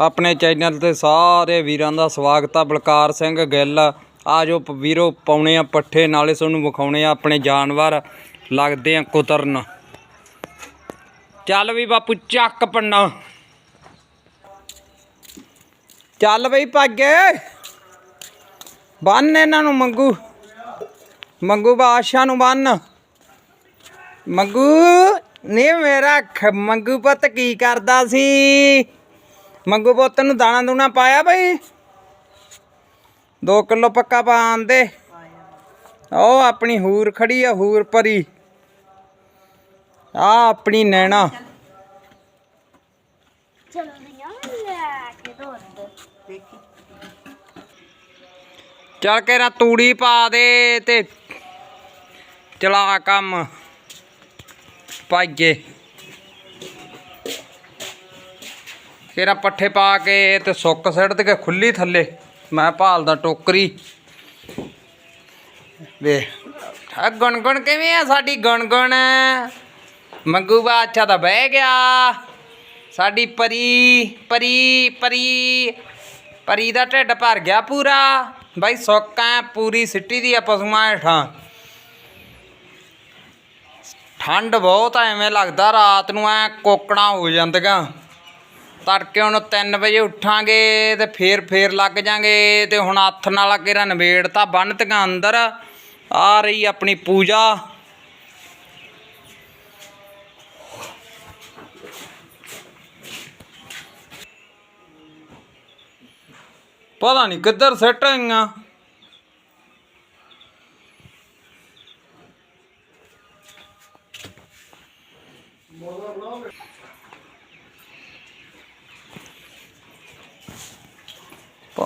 ਆਪਣੇ ਚੈਨਲ ਤੇ ਸਾਰੇ ਵੀਰਾਂ ਦਾ ਸਵਾਗਤ ਆ। ਬਲਕਾਰ ਸਿੰਘ ਗਿੱਲ, ਆ ਜੋ ਵੀਰੋ, ਪਾਉਣੇ ਆ ਪੱਠੇ, ਨਾਲੇ ਤੁਹਾਨੂੰ ਵਿਖਾਉਣੇ ਆ ਆਪਣੇ ਜਾਨਵਰ। ਲੱਗਦੇ ਆ ਕੁਤਰਨ। ਚੱਲ ਵੀ ਬਾਪੂ, ਚੱਕ ਪੰਨਾ। ਚੱਲ ਬਈ ਭਾਗੇ। ਬੰਨ ਇਹਨਾਂ ਨੂੰ ਮੰਗੂ। ਮੰਗੂ ਬਾਦਸ਼ਾਹ ਨੂੰ ਬੰਨ। ਮੰਗੂ, ਨੇ ਮੇਰਾ ਮੰਗੂ ਪੁੱਤ ਕੀ ਕਰਦਾ ਸੀ? ਮੰਗੂ ਪੁੱਤ ਨੂੰ ਦਾਣਾ ਦੂਣਾ ਪਾਇਆ ਬਈ? 2 ਕਿਲੋ ਪੱਕਾ ਪਾਣ ਦੇ ਉਹ ਆਪਣੀ ਹੂਰ ਖੜੀ ਆ ਹੂਰ ਪਰੀ ਆ ਆਪਣੀ ਨੈਣਾ। ਚੱਲ ਕੇ ਨਾ ਤੂੜੀ ਪਾ ਦੇ ਤੇ ਚਲਾ ਕੰਮ। ਪਾਈਏ। ਕਿਹੜਾ ਪੱਠੇ ਪਾ ਕੇ ਤੇ ਸੁੱਕ ਸਿੱਟ ਕੇ ਖੁੱਲੀ ਥੱਲੇ? ਮੈਂ ਭਾਲਦਾ ਟੋਕਰੀ। ਵੇ, ਆ ਗੁਣਗੁਣ ਕਿਵੇਂ ਆ ਸਾਡੀ ਗੁਣਗੁਣ? ਮੰਗੂ ਬਾਦਸ਼ਾਹ ਤਾਂ ਬਹਿ ਗਿਆ। ਸਾਡੀ ਪਰੀ ਪਰੀ ਪਰੀ ਪਰੀ ਦਾ ਢਿੱਡ ਭਰ ਗਿਆ ਪੂਰਾ। ਬਾਈ ਸੁੱਕਾ ਪੂਰੀ ਸਿੱਟੀ ਦੀ ਆ ਪਸ਼ੂਆਂ ਹੇਠਾਂ। ਠੰਡ ਬਹੁਤ ਐਵੇਂ ਲੱਗਦਾ ਰਾਤ ਨੂੰ ਐ ਕੋਕਣਾ ਹੋ ਜਾਂਦੀਆਂ। ਤੜਕੇ ਹੁਣ 3 ਵਜੇ ਉੱਠਾਂਗੇ ਤੇ ਫੇਰ ਫੇਰ ਲੱਗ ਜਾਾਂਗੇ ਤੇ ਹੁਣ ਹੱਥ ਨਾਲ ਕਿਹੜਾ ਨਵੇੜ ਤਾਂ ਬੰਨ ਤੀਆਂ ਅੰਦਰ। ਆ ਰਹੀ ਆਪਣੀ ਪੂਜਾ। ਪਤਾ ਨਹੀਂ ਕਿੱਧਰ ਸਿੱਟ ਆਈਆਂ। ਪਤਾ ਨਹੀਂ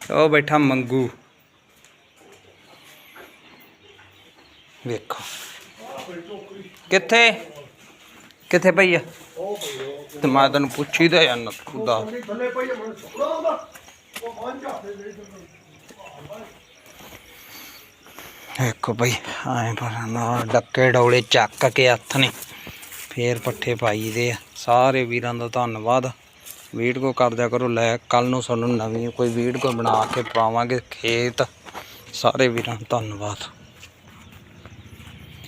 ਉਹ ਬੈਠਾ ਮੰਗੂ। ਵੇਖੋ। ਕਿੱਥੇ? ਕਿੱਥੇ ਪਈ ਆ? ਤੇ ਮੈਂ ਤੈਨੂੰ ਪੁੱਛੀ ਤਾਂ ਜਾਂਦਾ ਖੁਦਾ ਨਹੀਂ ਥੱਲੇ ਪਈ ਵੇਖੋ ਬਈ ਪਰ ਨਾ ਡੱਕੇ ਡੌਲੇ ਚੱਕ ਕੇ ਹੱਥ ਨੇ। ਫੇਰ ਪੱਠੇ ਪਾਈਦੇ ਆ। ਸਾਰੇ ਵੀਰਾਂ ਦਾ ਧੰਨਵਾਦ। ਵੀਡੀਓ ਕਰਦਿਆ ਕਰੋ, ਲੈ ਕੱਲ ਨੂੰ ਸਾਨੂੰ ਨਵੀਂ ਕੋਈ ਵੀਡੀਓ ਬਣਾ ਕੇ ਪਾਵਾਂਗੇ ਖੇਤ। ਸਾਰੇ ਵੀਰਾਂ, ਧੰਨਵਾਦ।